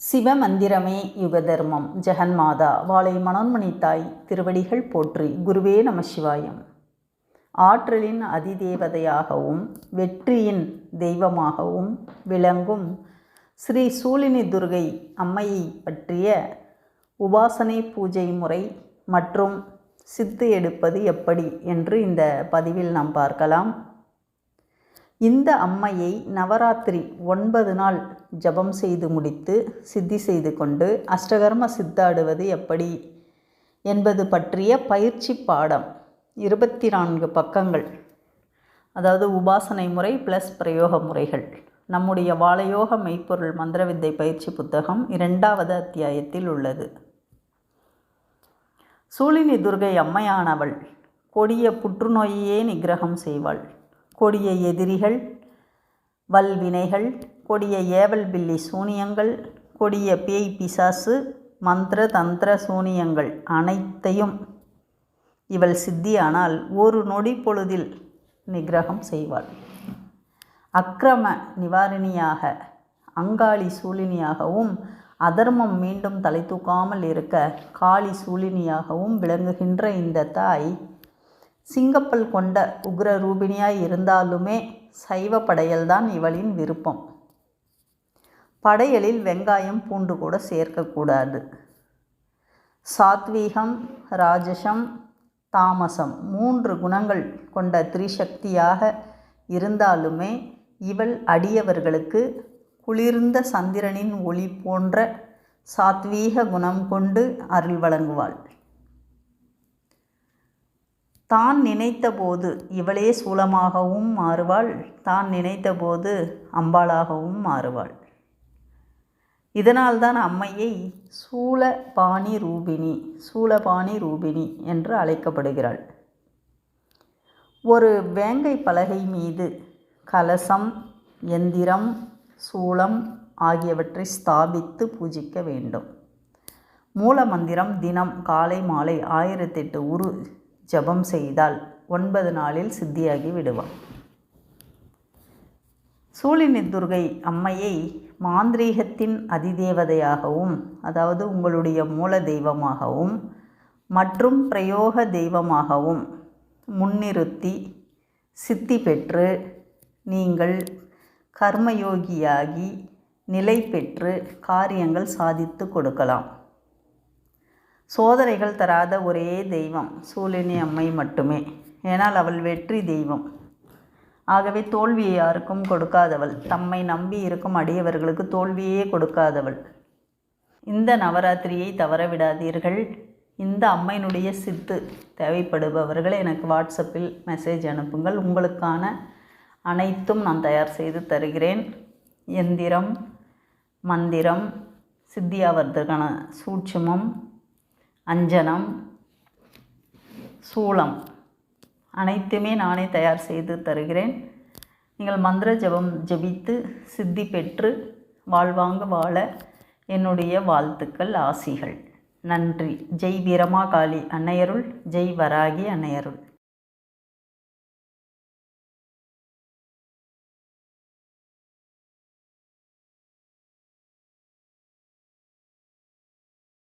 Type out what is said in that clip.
சிவமந்திரமே யுகதர்மம். ஜெகன்மாதா வாழை மனோன்மணி தாய் திருவடிகள் போற்றி குருவே நம சிவாயம். ஆற்றலின் அதிதேவதையாகவும் வெற்றியின் தெய்வமாகவும் விளங்கும் ஸ்ரீ சூலினி துர்கை அம்மையை பற்றிய உபாசனை பூஜை முறை மற்றும் சித்து எடுப்பது எப்படி என்று இந்த பதிவில் நாம் பார்க்கலாம். இந்த அம்மையை நவராத்திரி ஒன்பது நாள் ஜபம் செய்து முடித்து சித்தி செய்து கொண்டு அஷ்டகர்ம சித்தாடுவது எப்படி என்பது பற்றிய பயிற்சி பாடம் இருபத்தி நான்கு பக்கங்கள். அதாவது உபாசனை முறை ப்ளஸ் பிரயோக முறைகள். நம்முடைய வாழையோக மெய்ப்பொருள் மந்திரவித்தை பயிற்சி புத்தகம் இரண்டாவது அத்தியாயத்தில் உள்ளது. சூழினி துர்கை அம்மையானவள் கொடிய புற்றுநோயையே நிகிரகம் செய்வாள். கொடிய எதிரிகள் வல்வினைகள் கொடிய ஏவல் பில்லி சூனியங்கள் கொடிய பேய் பிசாசு மந்திர தந்திர சூனியங்கள் அனைத்தையும் இவள் சித்தியானால் ஒரு நொடி பொழுதில் நிகிரகம் செய்வாள். அக்கிரம நிவாரணியாக அங்காளி சூழினியாகவும் அதர்மம் மீண்டும் தலை தூக்காமல் இருக்க காளி சூழினியாகவும் விளங்குகின்ற இந்த தாய் சிங்கப்பல் கொண்ட உக்ர ரூபிணியாய் இருந்தாலுமே சைவ படையல்தான் இவளின் விருப்பம். படையலில் வெங்காயம் பூண்டு கூட சேர்க்கக்கூடாது. சாத்வீகம் ராஜசம் தாமசம். மூன்று குணங்கள் கொண்ட திரிசக்தியாக இருந்தாலுமே இவள் அடியவர்களுக்கு குளிர்ந்த சந்திரனின் ஒளி போன்ற சாத்வீக குணம் கொண்டு அருள் வழங்குவாள். தான் நினைத்தபோது இவளே சூலமாகவும் மாறுவாள். தான் நினைத்தபோது அம்பாளாகவும் மாறுவாள். இதனால்தான் அம்மையை சூலபாணி ரூபிணி சூலபாணி ரூபிணி என்று அழைக்கப்படுகிறாள். ஒரு வேங்கை பலகை மீது கலசம் எந்திரம் சூளம் ஆகியவற்றை ஸ்தாபித்து பூஜிக்க வேண்டும். மூல மந்திரம் தினம் காலை மாலை ஆயிரத்தெட்டு உரு ஜபம் செய்தால் ஒன்பது நாளில் சித்தியாகி விடுவான். சூழினி துர்கை அம்மையை மாந்திரீகத்தின் அதிதேவதையாகவும் அதாவது உங்களுடைய மூல தெய்வமாகவும் மற்றும் பிரயோக தெய்வமாகவும் முன்னிறுத்தி சித்தி பெற்று நீங்கள் கர்மயோகியாகி நிலை பெற்று காரியங்கள் சாதித்து கொடுக்கலாம். சோதனைகள் தராத ஒரே தெய்வம் சூழினி அம்மை மட்டுமே. ஏனால் அவள் வெற்றி தெய்வம். ஆகவே தோல்வியை யாருக்கும் கொடுக்காதவள். தம்மை நம்பி இருக்கும் அடியவர்களுக்கு தோல்வியே கொடுக்காதவள். இந்த நவராத்திரியை தவற விடாதீர்கள். இந்த அம்மையினுடைய சித்து தேவைப்படுபவர்கள் எனக்கு வாட்ஸ்அப்பில் மெசேஜ் அனுப்புங்கள். உங்களுக்கான அனைத்தும் நான் தயார் செய்து தருகிறேன். எந்திரம் மந்திரம் சித்தியாவர்த்தகான சூட்சுமம் அஞ்சனம் சூளம். அனைத்துமே நானே தயார் செய்து தருகிறேன். நீங்கள் மந்திர ஜபம் ஜபித்து சித்தி பெற்று வாழ்வாங்க வாழ என்னுடைய வாழ்த்துக்கள் ஆசிகள். நன்றி. ஜெய் வீரமா காளி அன்னையருள் ஜெய் வராகி அன்னையருள்.